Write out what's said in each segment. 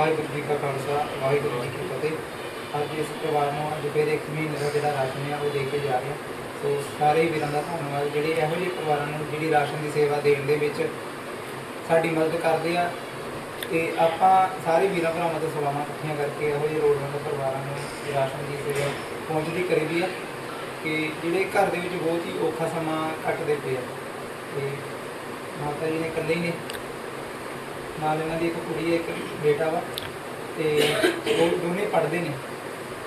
ਵਾਹਿਗੁਰੂ ਜੀ ਕਾ ਖਾਲਸਾ, ਵਾਹਿਗੁਰੂ ਜੀ ਕੀ ਫਤਿਹ। ਅੱਜ ਇਸ ਪਰਿਵਾਰ ਨੂੰ ਅੱਜ ਫਿਰ ਇੱਕ ਮਹੀਨੇ ਦਾ ਜਿਹੜਾ ਰਾਸ਼ਨ ਆ, ਉਹ ਦੇ ਕੇ ਜਾ ਰਹੇ ਹਾਂ ਸੋ ਸਾਰੇ ਵੀਰਾਂ ਦਾ ਧੰਨਵਾਦ। ਜਿਹੜੇ ਇਹੋ ਜਿਹੇ ਪਰਿਵਾਰਾਂ ਨੂੰ ਜਿਹੜੀ ਰਾਸ਼ਨ ਦੀ ਸੇਵਾ ਦੇਣ ਦੇ ਵਿੱਚ ਸਾਡੀ ਮਦਦ ਕਰਦੇ ਆ, ਤੇ ਆਪਾਂ ਸਾਰੇ ਵੀਰਾਂ ਭਰਾਵਾਂ ਤੋਂ ਸਲਾਮਾਂ ਇਕੱਠੀਆਂ ਕਰਕੇ ਇਹੋ ਜਿਹੇ ਲੋੜਵੰਦ ਪਰਿਵਾਰਾਂ ਨੂੰ ਰਾਸ਼ਨ ਦੀ ਸੇਵਾ ਪਹੁੰਚਦੀ ਕਰੀਦੀ ਆ ਕਿ ਜਿਹੜੇ ਘਰ ਦੇ ਵਿੱਚ ਬਹੁਤ ਹੀ ਔਖਾ ਸਮਾਂ ਕੱਟਦੇ ਪਏ ਆ। ਤੇ ਮਾਤਾ ਜੀ ਨੇ ਇਕੱਲੇ ਨੇ। ਨਾਲ ਇਹਨਾਂ ਦੀ ਇੱਕ ਕੁੜੀ ਹੈ ਇੱਕ ਬੇਟਾ ਵਾ ਤੇ ਉਹ ਦੋਨੇ ਪੜ੍ਹਦੇ ਨੇ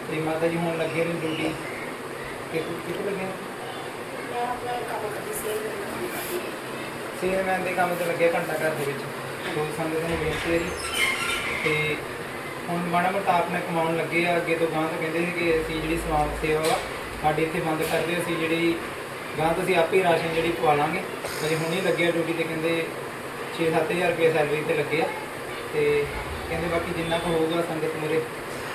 ਤੇ ਮਾਤਾ ਜੀ ਹੁਣ ਲੱਗੇ ਨੇ ਡਿਊਟੀ ਕਿ ਕਿੱਥੇ ਲੱਗੇ ਨੇ? ਮੈਂ ਆਪਣਾ ਕੰਮ ਕਰਦੀ ਸੀ ਸੇਲਮੈਨ ਦੇ ਕੰਮ ਤੇ ਲੱਗੇ ਘੰਟਾ ਘਰ ਦੇ ਵਿੱਚ। ਦੋ ਸੰਗਤ ਨੂੰ ਬੇਨਤੀ ਹੈ। ਜੀ ਤੇ ਹੁਣ ਮਾੜਾ ਮੋਟਾ ਆਪਣੇ ਕਮਾਉਣ ਲੱਗੇ ਆ ਅੱਗੇ ਤੋਂ ਗਾਂ ਤੋਂ ਕਹਿੰਦੇ ਸੀ ਕਿ ਅਸੀਂ ਜਿਹੜੀ ਸਮਾਜ ਸੇਵਾ ਵਾ ਸਾਡੀ ਇੱਥੇ ਬੰਦ ਕਰ ਦਿਓ ਅਸੀਂ ਜਿਹੜੀ ਗਾਂ ਤੋਂ ਅਸੀਂ ਆਪੇ ਰਾਸ਼ਨ ਜਿਹੜੀ ਪਵਾ ਲਾਂਗੇ। ਅਜੇ ਹੁਣੇ ਲੱਗੇ ਆ ਡਿਊਟੀ ਤੇ ਕਹਿੰਦੇ 6-7000 ਰੁਪਏ ਸੈਲਰੀ ਤੇ ਲੱਗੇ ਆ ਤੇ ਕਹਿੰਦੇ ਬਾਕੀ ਜਿੰਨਾ ਕੁ ਹੋਊਗਾ ਸੰਗਤ ਮੇਰੇ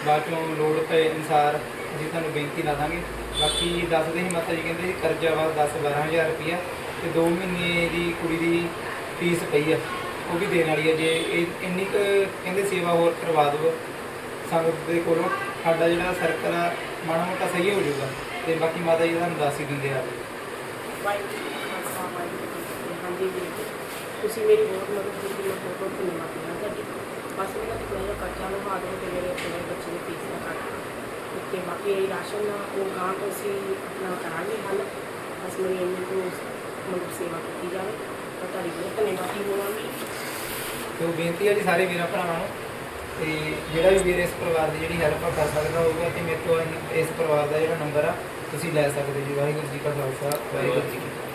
ਬਾਅਦ ਚੋਂ ਲੋੜ ਪਏ ਅਨਸਾਰ ਅਸੀਂ ਤੁਹਾਨੂੰ ਬੇਨਤੀ ਲਾ ਦਾਂਗੇ। ਬਾਕੀ ਦੱਸਦੇ ਹੀ ਮਾਤਾ ਜੀ, ਕਹਿੰਦੇ ਕਰਜ਼ਾ ਵਾ 10-12000 ਰੁਪਇਆ ਤੇ 2 ਮਹੀਨੇ ਦੀ ਕੁੜੀ ਦੀ ਫੀਸ ਪਈ ਆ, ਉਹ ਵੀ ਦੇਣ ਵਾਲੀ ਆ। ਜੇ ਇਹ ਇੰਨੀ ਕੁ ਕਹਿੰਦੇ ਸੇਵਾ ਹੋਰ ਕਰਵਾ ਦਿਓ ਸੰਗਤ ਦੇ ਕੋਲੋਂ, ਸਾਡਾ ਜਿਹੜਾ ਸਰਕਲ ਆ ਮਾੜਾ ਮੋਟਾ ਸਹੀ ਹੋ ਜਾਊਗਾ ਤੇ ਬਾਕੀ ਮਾਤਾ ਜੀ ਤੁਹਾਨੂੰ ਦੱਸ ਹੀ ਦਿੰਦੇ ਆ। ਵਾਹਿਗੁਰੂ ਜੀ ਖਾਲਸਾ, ਵਾਹਿਗੁਰੂ ਜੀ ਕੀ ਫਤਿਹ। ਤੁਸੀਂ ਮੇਰੀ ਬਹੁਤ ਮਦਦ ਕੀਤੀ ਮੈਂ ਬਹੁਤ ਬਹੁਤ ਧੰਨਵਾਦ ਕਰਦਾ ਤੁਹਾਡੀ। ਬਸ ਮੇਰਾ ਥੋੜ੍ਹਾ ਜਿਹਾ ਕਰਜ਼ਾ ਲਵਾ ਦਿਓ ਤੇ ਮੇਰੇ ਥੋੜ੍ਹੇ ਬੱਚੇ ਦੀ ਫੀਸ ਦਾ ਕੱਟ ਤੇ ਬਾਕੀ ਇਹ ਰਾਸ਼ਨ ਆ, ਉਹ ਗਾਂ ਤੋਂ ਅਸੀਂ ਆਪਣਾ ਕਰਾਂਗੇ ਹੱਲ। ਬਸ ਮੇਰੀ ਇੰਨੀ ਕੁ ਮਤਲਬ ਸੇਵਾ ਕੀਤੀ ਜਾਵੇ। ਤਾਂ ਤੁਹਾਡੀ ਬਹੁਤ ਧੰਨਵਾਦੀ ਹੋਵਾਂਗੀ। ਤੇ ਉਹ ਬੇਨਤੀ ਹੈ ਜੀ ਸਾਰੇ ਵੀਰਾਂ ਭਰਾਵਾਂ ਨੂੰ ਤੇ ਜਿਹੜਾ ਵੀ ਵੀਰ ਇਸ ਪਰਿਵਾਰ ਦੀ ਜਿਹੜੀ ਹੈਲਪ ਕਰ ਸਕਦਾ ਹੋਊਗਾ ਤੇ ਮੇਰੇ ਤੋਂ ਇਸ ਪਰਿਵਾਰ ਦਾ ਜਿਹੜਾ ਨੰਬਰ ਆ ਤੁਸੀਂ ਲੈ ਸਕਦੇ ਜੀ। ਵਾਹਿਗੁਰੂ ਜੀ ਕਾ ਖਾਲਸਾ ਵਾਹਿਗੁਰੂ ਜੀ ਕੀ ਫਤਿਹ।